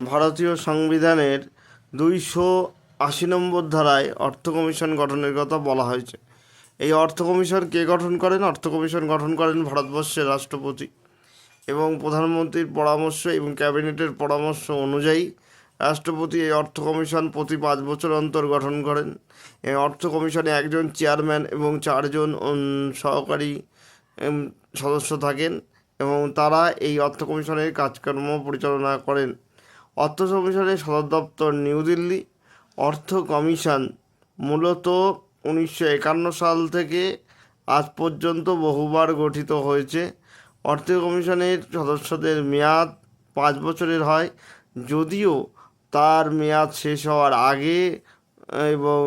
ভারতীয় সংবিধানের দুইশো আশি নম্বর ধারায় অর্থ কমিশন গঠনের কথা বলা হয়েছে। এই অর্থ কমিশন কে গঠন করেন? অর্থ কমিশন গঠন করেন ভারতবর্ষের রাষ্ট্রপতি এবং প্রধানমন্ত্রীর পরামর্শ এবং ক্যাবিনেটের পরামর্শ অনুযায়ী রাষ্ট্রপতি এই অর্থ কমিশন প্রতি পাঁচ বছর অন্তর গঠন করেন। এই অর্থ কমিশনে একজন চেয়ারম্যান এবং চারজন সহকারী সদস্য থাকেন এবং তারা এই অর্থ কমিশনের কাজকর্ম পরিচালনা করেন। অর্থ কমিশনের সদর দপ্তর নিউ দিল্লি। অর্থ কমিশন মূলত উনিশশো একান্ন সাল থেকে আজ পর্যন্ত বহুবার গঠিত হয়েছে। অর্থ কমিশনের সদস্যদের মেয়াদ পাঁচ বছরের হয়। যদিও তার মেয়াদ শেষ হওয়ার আগে, এবং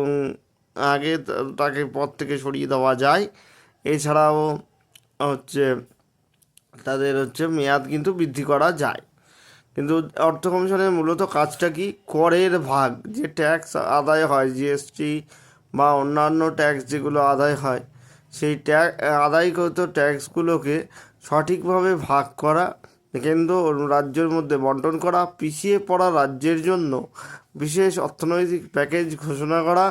আগে তাকে পদ থেকে সরিয়ে দেওয়া যায়। এছাড়াও হচ্ছে তাদের হচ্ছে মেয়াদ কিন্তু বৃদ্ধি করা যায়। কিন্তু অর্থ কমিশনের মূলত কাজটা কি? করের ভাগ, যে ট্যাক্স আদায় হয় জিএসটি বা অন্যান্য ট্যাক্স যেগুলো আদায় হয়, সেই ট্যাক্স আদায়কৃত ট্যাক্সগুলোকে সঠিকভাবে ভাগ করা, কেন্দ্র রাজ্যের মধ্যে বন্টন করা, পিছিয়ে পড়া রাজ্যের জন্য বিশেষ অর্থনৈতিক প্যাকেজ ঘোষণা করা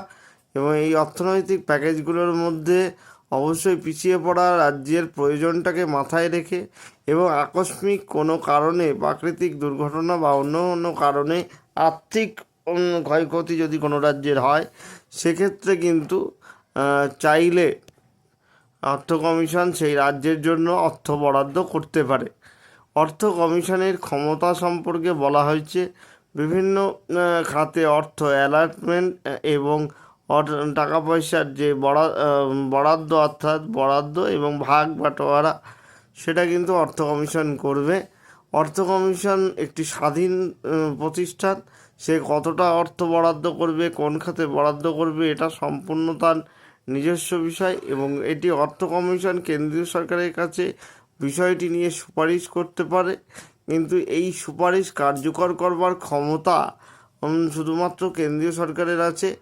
এবং এই অর্থনৈতিক প্যাকেজগুলোর মধ্যে অবশ্যই পিছিয়ে পড়া রাজ্যের প্রয়োজনটাকে মাথায় রেখে এবং আকস্মিক কোনো কারণে প্রাকৃতিক দুর্ঘটনা বা অন্য অন্য কারণে আর্থিক ক্ষয়ক্ষতি যদি কোনো রাজ্যের হয়, সেক্ষেত্রে কিন্তু চাইলে অর্থ কমিশন সেই রাজ্যের জন্য অর্থ বরাদ্দ করতে পারে। অর্থ কমিশনের ক্ষমতা সম্পর্কে বলা হয়েছে, বিভিন্ন খাতে অর্থ অ্যালার্টমেন্ট এবং টাকা পয়সার যে বরা- বরাদ্দ অর্থাৎ বরাদ্দ এবং ভাগ বাটোয়ারা, সেটা কিন্তু অর্থ কমিশন করবে। অর্থ কমিশন একটি স্বাধীন প্রতিষ্ঠান। সে কতটা অর্থ বরাদ্দ করবে, কোন খাতে বরাদ্দ করবে, এটা সম্পূর্ণ তার নিজস্ব বিষয় এবং এটি অর্থ কমিশন কেন্দ্রীয় সরকারের কাছে বিষয়টি নিয়ে সুপারিশ করতে পারে। কিন্তু এই সুপারিশ কার্যকর করবার ক্ষমতা শুধুমাত্র কেন্দ্রীয় সরকারের আছে।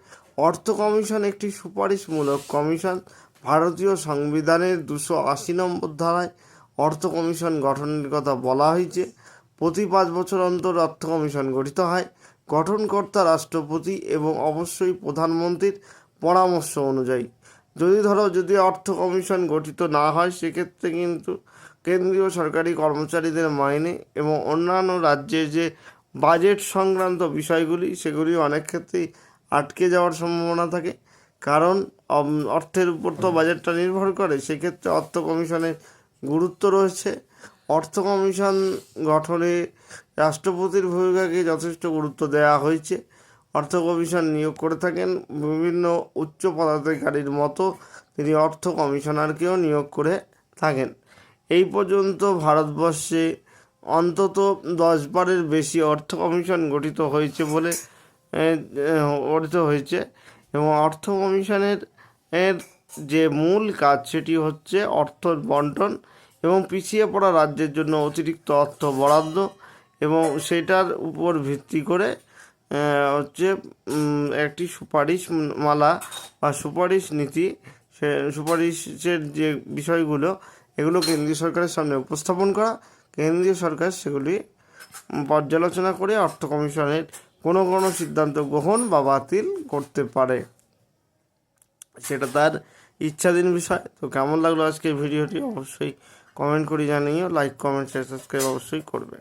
অর্থ কমিশন একটি সুপারিশমূলক কমিশন। ভারতীয় সংবিধানের দুশো আশি নম্বর ধারায় অর্থ কমিশন গঠনের কথা বলা হয়েছে। প্রতি পাঁচ বছর অন্তর অর্থ কমিশন গঠিত হয়। গঠনকর্তা, রাষ্ট্রপতি এবং অবশ্যই প্রধানমন্ত্রীর পরামর্শ অনুযায়ী। যদি ধরো, যদি অর্থ কমিশন গঠিত না হয়, সেক্ষেত্রে কিন্তু কেন্দ্রীয় সরকারি কর্মচারীদের মাইনে এবং অন্যান্য রাজ্যের যে বাজেট সংক্রান্ত বিষয়গুলি, সেগুলি অনেক ক্ষেত্রেই আটকে যাওয়ার সম্ভাবনা থাকে। কারণ অর্থের উপর তো বাজেটটা নির্ভর করে, সেক্ষেত্রে অর্থ কমিশনের গুরুত্ব রয়েছে। অর্থ কমিশন গঠনে রাষ্ট্রপতির ভূমিকাকে যথেষ্ট গুরুত্ব দেওয়া হয়েছে। অর্থ কমিশন নিয়োগ করে থাকেন বিভিন্ন উচ্চ পদাধিকারীর মতো, তিনি অর্থ কমিশনারকেও নিয়োগ করে থাকেন। এই পর্যন্ত ভারতবর্ষে অন্তত দশ বারের বেশি অর্থ কমিশন গঠিত হয়েছে বলে এ, হয়েছে এবং অর্থ কমিশনের এর যে মূল কাজ সেটি হচ্ছে অর্থ বন্টন এবং পিছিয়ে পড়া রাজ্যের জন্য অতিরিক্ত অর্থ বরাদ্দ এবং সেটার উপর ভিত্তি করে হচ্ছে একটি সুপারিশ মালা বা সুপারিশ নীতি সে সুপারিশের যে বিষয়গুলো এগুলো কেন্দ্রীয় সরকারের সামনে উপস্থাপন করা কেন্দ্রীয় সরকার সেগুলি পর্যালোচনা করে অর্থ কমিশনের কোনো কোনো সিদ্ধান্ত গ্রহণ বা বাতিল করতে পারে। সেটা তার ইচ্ছাধীন বিষয়। তো কেমন লাগল আজকে ভিডিওটি অবশ্যই কমেন্ট করে জানিও লাইক কমেন্ট শেয়ার সাবস্ক্রাইব অবশ্যই করবে।